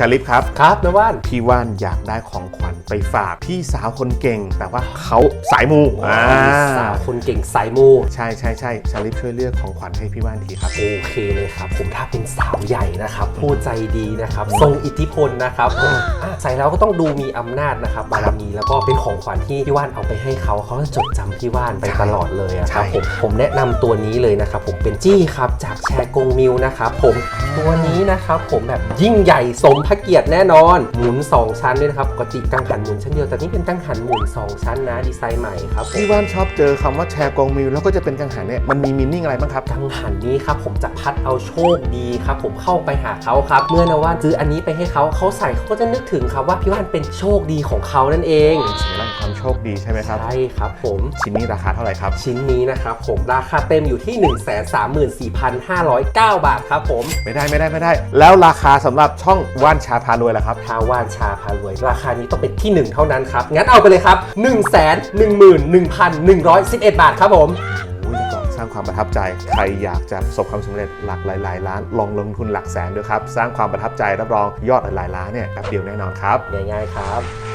ชาลิฟครับ ครับนะว่าน พี่ว่านอยากได้ของขวัญไปฝากพี่สาวคนเก่ง แต่ว่าเขาสายมูอ่าสาวคนเก่งสายมู ใช่ใช่ใช่ชาลิฟช่วยเลือกของขวัญให้พี่ว่านทีครับ โอเคเลยครับ ผมถ้าเป็นสาวใหญ่นะครับผู้ใจดีนะครับทรงอิทธิพลนะครับผมอะใส่แล้วก็ต้องดูมีอำนาจนะครับบารมีแล้วก็เป็นของขวัญที่พี่ว่านเอาไปให้เขาเขาจะจดจำพี่ว่านไปตลอดเลยอะครับใช่ผมผมแนะนำตัวนี้เลยนะครับ ผมเป็นจี้ครับจากแชร์กงมิวนะครับผมตัวนี้นะครับผมแบบยิ่งใหญ่สมพระเกียรติแน่นอน หมุน 2 ชั้นด้วยนะครับปกติกังหันหมุนชั้นเดียวแต่นี่เป็นกังหันหมุน 2 ชั้นนะดีไซน์ใหม่ครับผมพี่ว่านชอบเจอคำว่าแชร์กองมิวแล้วก็จะเป็นกังหันเนี่ยมันมีมินนิ่งอะไรบ้างครับ กังหันนี้ครับผมจะพัดเอาโชคดีครับผมเข้าไปหาเขาครับ เมื่อนว่านซื้ออันนี้ไปให้เขาเขาใส่เขาก็จะนึกถึงครับว่าพี่ว่านเป็นโชคดีของเขานั่นเองสัญลักษณ์ความโชคดีใช่ไหมครับใช่ครับผมชิ้นนี้ราคาเท่าไหร่ครับ ชิ้นนี้นะครับผมราคาเต็มอยู่ที่ 134,509 บาทครับผมไม่ได้ไม่ได้ไม่ได้ แล้วราคาสำหรับช่องว่านชาพารวยล่ะครับทาว่านชาพารวย ราคานี้ต้องเป็นที่ 1 เท่านั้นครับ งั้นเอาไปเลยครับ 111,111 บาทครับผมอุ้ยก่อนสร้างความประทับใจ ใครอยากจะประสบความสำเร็จหลักหลายๆล้าน ลองลงทุนหลักแสนดูครับ สร้างความประทับใจรับรองยอดหลายๆล้านเนี่ยแป๊บเดียวแน่นอนครับ ง่ายๆครับ